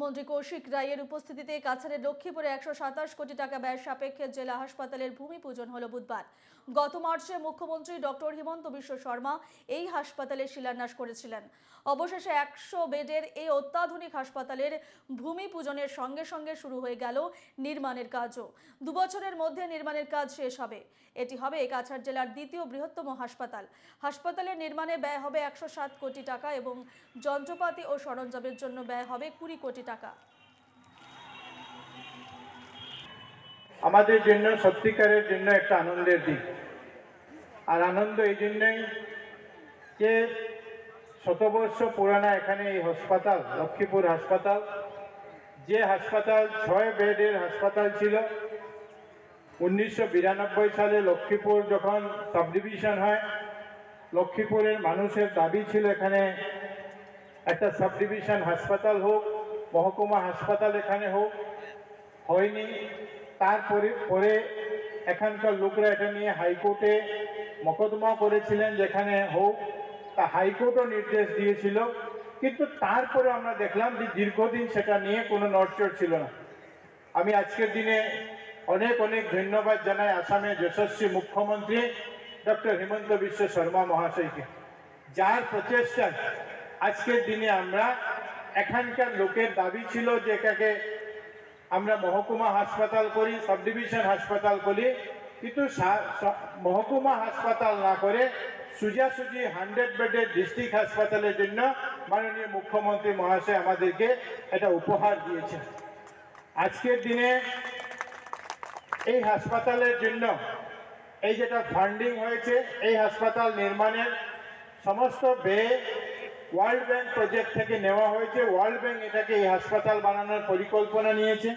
মন্ত্রী কৌশিক রায়ের উপস্থিতিতে কাছাড়ের লক্ষ্মীপুরে একশো সাতাশ কোটি টাকা ব্যয় সাপেক্ষে জেলা হাসপাতালের ভূমি পূজন হল বুধবার। গত মার্চে মুখ্যমন্ত্রী ডক্টর হিমন্ত বিশ্ব শর্মা এই হাসপাতালের শিলান্যাস করেছিলেন। অবশেষে একশো বেডের এই অত্যাধুনিক হাসপাতালের ভূমি পূজনের সঙ্গে সঙ্গে শুরু হয়ে গেল নির্মাণের কাজও। দুবছরের মধ্যে নির্মাণের কাজ শেষ হবে। এটি হবে কাছাড় জেলার দ্বিতীয় বৃহত্তম হাসপাতাল। হাসপাতালের নির্মাণে ব্যয় হবে একশো সাত কোটি টাকা এবং যন্ত্রপাতি ও সরঞ্জামের জন্য ব্যয় হবে কুড়ি কোটি টাকা। আমাদের জন্য, সত্যিকারের জন্য একটা আনন্দের দিক আর আনন্দ এই জন্যই যে শতবর্ষ পুরানা এখানে এই হাসপাতাল, লক্ষ্মীপুর হাসপাতাল, যে হাসপাতাল, ছয় বেডের হাসপাতাল ছিল। উনিশশো বিরানব্বই সালে লক্ষ্মীপুর যখন সাবডিভিশন হয়, লক্ষ্মীপুরের মানুষের দাবি ছিল এখানে একটা সাবডিভিশন হাসপাতাল হোক মহকুমা হাসপাতাল এখানে হোক, হয়নি। তারপরে, পরে এখানকার লোকরা এটা নিয়ে হাইকোর্টে মকদ্দমা করেছিলেন যেখানে হোক। তা হাইকোর্টও নির্দেশ দিয়েছিল। কিন্তু তারপরে আমরা দেখলাম যে দীর্ঘদিন সেটা নিয়ে কোনো নড়চড় ছিল না। আমি আজকের দিনে অনেক অনেক ধন্যবাদ জানাই আসামের যশস্বী মুখ্যমন্ত্রী ডক্টর হিমন্ত বিশ্ব শর্মা মহাশয়কে। যার প্রচেষ্টায় আজকের দিনে আমরা এখানকার লোকের দাবি ছিল যে এটাকে আমরা মহকুমা হাসপাতাল করি সাব ডিভিশন হাসপাতাল করি। কিন্তু মহকুমা হাসপাতাল না করে সোজাসুজি হান্ড্রেড বেডের ডিস্ট্রিক্ট হাসপাতালের জন্য মাননীয় মুখ্যমন্ত্রী মহাশয় আমাদেরকে এটা উপহার দিয়েছেন। আজকের দিনে এই হাসপাতালের জন্য এই যেটা ফান্ডিং হয়েছে, এই হাসপাতাল নির্মাণের সমস্ত ব্যয় ওয়ার্ল্ড ব্যাংক প্রজেক্ট থেকে নেওয়া হয়েছে। ওয়ার্ল্ড ব্যাংক এটাকে এই হাসপাতাল বানানোর পরিকল্পনা নিয়েছে।